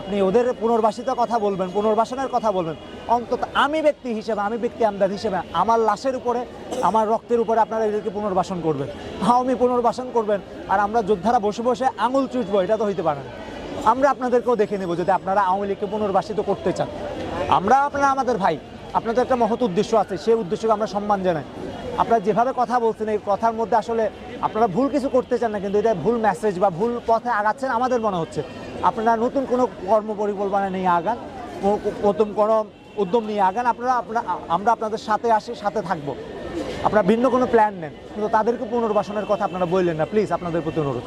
আপনি ওদের পুনর্বাসিত কথা বলবেন, পুনর্বাসনের কথা বলবেন। অন্তত আমি ব্যক্তি হিসেবে, আমি ব্যক্তি আমদাদ হিসেবে, আমার লাশের উপরে, আমার রক্তের উপরে আপনারা এদেরকে পুনর্বাসন করবেন। আওয়ামী পুনর্বাসন করবেন, আর আমরা যোদ্ধারা বসে বসে আঙুল চুটবো এটা তো হইতে পারে না। আমরা আপনাদেরকেও দেখে নেব যদি আপনারা আওয়ামী লীগকে পুনর্বাসিত করতে চান। আমরা আপনারা আমাদের ভাই, আপনাদের একটা মহৎ উদ্দেশ্য আছে, সেই উদ্দেশ্যকে আমরা সম্মান জানাই। আপনারা যেভাবে কথা বলছেন, এই কথার মধ্যে আসলে আপনারা ভুল কিছু করতে চান না, কিন্তু এটা ভুল মেসেজ বা ভুল পথে আগাচ্ছেন আমাদের মনে হচ্ছে। আপনারা নতুন কোনো কর্ম পরিকল্পনা নিয়ে আগান নতুন কোনো উদ্যম নিয়ে আগান, আপনারা আপনার আমরা আপনাদের সাথে আসি, সাথে থাকব। আপনারা ভিন্ন কোনো প্ল্যান নেন, কিন্তু তাদেরকে পুনর্বাসনের কথা আপনারা বললেন না প্লিজ আপনাদের প্রতি অনুরোধ।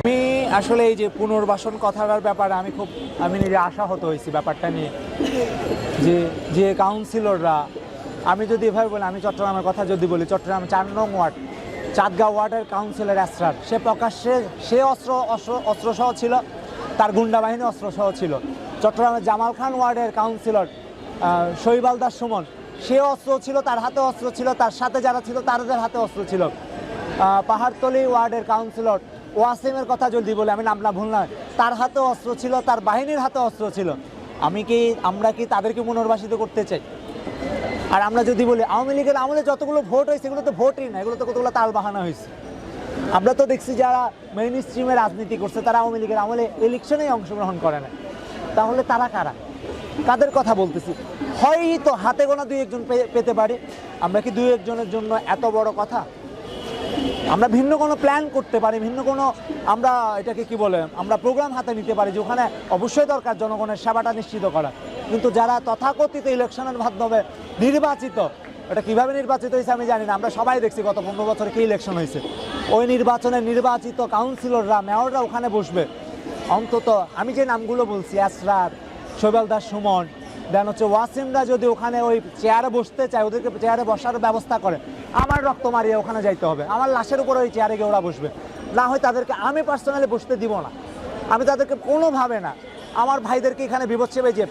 আমি আসলে এই যে পুনর্বাসন কথাটার ব্যাপারে আমি খুব, আমি নিজে আশাহত হয়েছি ব্যাপারটা নিয়ে। যে যে কাউন্সিলররা আমি যদি এভাবে বলি, আমি চট্টগ্রামের কথা যদি বলি, চট্টগ্রাম চার নং ওয়ার্ড, চাঁদগাঁও ওয়ার্ডের কাউন্সিলর অ্যাসরার সে প্রকাশ্যে, সে অস্ত্র অস্ত্র, অস্ত্রসহ ছিল তার গুন্ডা বাহিনী অস্ত্রসহ ছিল। চট্টগ্রামের জামাল খান ওয়ার্ডের কাউন্সিলর শৈবাল দাস সুমন, সে অস্ত্র ছিল, তার হাতে অস্ত্র ছিল, তার সাথে যারা ছিল, তাদের হাতে অস্ত্র ছিল। পাহাড়তলি ওয়ার্ডের কাউন্সিলর ওয়াসিমের কথা যদি বলে, আমি নামটা ভুল নয়, তার হাতে অস্ত্র ছিল, তার বাহিনীর হাতে অস্ত্র ছিল। আমি কি, আমরা কি তাদেরকে পুনর্বাসিত করতে চাই? আর আমরা যদি বলি, আওয়ামী লীগের আমলে যতগুলো ভোট হয়েছে, এগুলো তো ভোটই না, এগুলো তো কতগুলো তাল বাহানা হয়েছে। আমরা তো দেখছি যারা মেইন স্ট্রিমে রাজনীতি করছে, তারা আওয়ামী লীগের আমলে ইলেকশনেই অংশগ্রহণ করে না। তাহলে তারা কারা? কাদের কথা বলতেছি? হয়তো হাতে গোনা দুই একজন পেতে পারি। আমরা কি দুই একজনের জন্য এত বড় কথা? আমরা ভিন্ন কোনো প্ল্যান করতে পারি, ভিন্ন কোনো আমরা এটাকে কি বলে, আমরা প্রোগ্রাম হাতে নিতে পারি যে ওখানে অবশ্যই দরকার জনগণের সেবাটা নিশ্চিত করা কিন্তু যারা তথাকথিত ইলেকশনের মাধ্যমে নির্বাচিত, এটা কীভাবে নির্বাচিত হয়েছে আমি জানি না। আমরা সবাই দেখছি গত পনেরো বছরে কী ইলেকশন হয়েছে। ওই নির্বাচনে নির্বাচিত কাউন্সিলররা, মেয়ররা ওখানে বসবে। অন্তত আমি যে নামগুলো বলছি আসরার শৈবাল দাস সুমন, দেন হচ্ছে ওয়াসিমরা যদি ওখানে ওই চেয়ারে বসতে চায়, ওদেরকে চেয়ারে বসার ব্যবস্থা করে, আমার রক্ত মারিয়ে ওখানে যাইতে হবে। আমার লাশের উপরে ওই চেয়ারে গিয়ে ওরা বসবে। না হয় তাদেরকে আমি পার্সোনালি বসতে দিব না। আমি তাদেরকে কোনোভাবে না। আমার ভাইদেরকে এখানে বিপচ্ছে যে,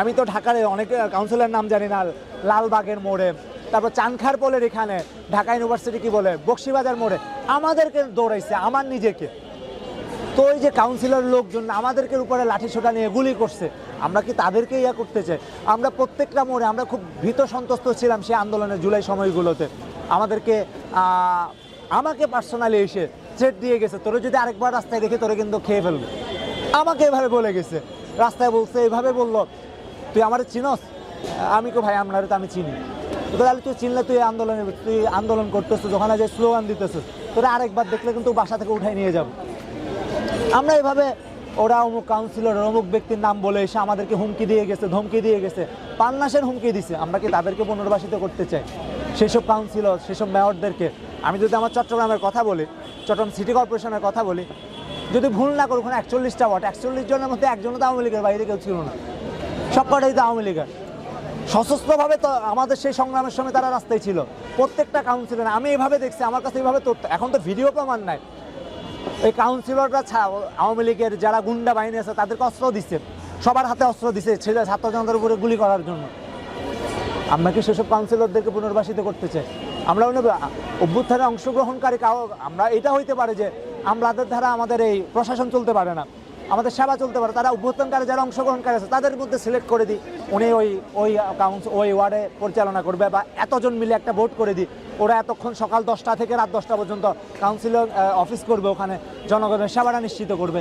আমি তো ঢাকার অনেক কাউন্সিলের নাম জানি না, লালবাগের মোড়ে তারপর চানখার পোলের এখানে, ঢাকা ইউনিভার্সিটি কি বলে, বক্সিবাজার মোড়ে, আমাদেরকে দৌড়াইছে, আমার নিজেকে। তো ওই যে কাউন্সিলর লোকজন আমাদেরকে উপরে লাঠি ছোটা নিয়ে গুলি করছে, আমরা কি তাদেরকে ইয়া করতে চাই? আমরা প্রত্যেকটা মোড়ে আমরা খুব ভীত সন্তুষ্ট ছিলাম সেই আন্দোলনের জুলাই সময়গুলোতে। আমাদেরকে আমাকে পার্সোনালি এসে থ্রেট দিয়ে গেছে, তোরে যদি আরেকবার রাস্তায় দেখে তোরে কিন্তু খেয়ে ফেলবে। আমাকে এভাবে বলে গেছে। রাস্তায় বলছে এভাবে বলল, তুই আমার চিনস? আমি কো ভাই, আপনার তো আমি চিনি। তাহলে তুই চিনলে তুই আন্দোলনে তুই আন্দোলন করতেছিস, ওখানে যে স্লোগান দিতেছিস, তোরা আরেকবার দেখলে কিন্তু বাসা থেকে উঠাই নিয়ে যাব। আমরা এভাবে ওরা অমুক কাউন্সিলর অমুক ব্যক্তির নাম বলে এসে আমাদেরকে হুমকি দিয়ে গেছে, ধমকি দিয়ে গেছে। পান্নাসের হুমকি দিছে, আমরা কি তাদেরকে পুনর্বাসিত করতে চাই? সেসব কাউন্সিলর সেসব মেয়রদেরকে আমি যদি আমার চট্টগ্রামের কথা বলি, চট্টগ্রাম সিটি কর্পোরেশনের কথা বলি, যদি ভুল না করি ওখানে একচল্লিশটা ওয়াট একচল্লিশ জনের মধ্যে একজনও তো আওয়ামী লীগের বাইরে কেউ ছিল না। সব কটাই তো আওয়ামী লীগের। সশস্ত্রভাবে তো আমাদের সেই সংগ্রামের সময় তারা রাস্তায় ছিল। প্রত্যেকটা কাউন্সিলর আমি এভাবে দেখছি, আমার কাছে এইভাবে তথ্য, এখন তো ভিডিও প্রমাণ নাই। এই কাউন্সিলররা আওয়ামী লীগের যারা গুন্ডা বাহিনী আছে, তাদেরকে অস্ত্র দিচ্ছে। সবার হাতে অস্ত্র দিচ্ছে ছেলে ছাত্র জনতার উপরে গুলি করার জন্য। আমরা কি সেসব কাউন্সিলরদেরকে পুনর্বাসিত করতে চাই? আমরা অভ্যুত্থানে অংশগ্রহণকারী কাউ আমরা, এটা হইতে পারে যে, আমলাদের দ্বারা আমাদের এই প্রশাসন চলতে পারে না। আমাদের সেবা চলতে পারে, তারা অভ্যুত্থানকারী যারা অংশগ্রহণকারী আছে, তাদের মধ্যে সিলেক্ট করে দিই। উনি ওই ওই কাউন্সিল ওই ওয়ার্ডে পরিচালনা করবে বা এতজন মিলে একটা ভোট করে দিই। ওরা এতক্ষণ সকাল দশটা থেকে রাত দশটা পর্যন্ত কাউন্সিলর অফিস করবে ওখানে, জনগণের সেবাটা নিশ্চিত করবে।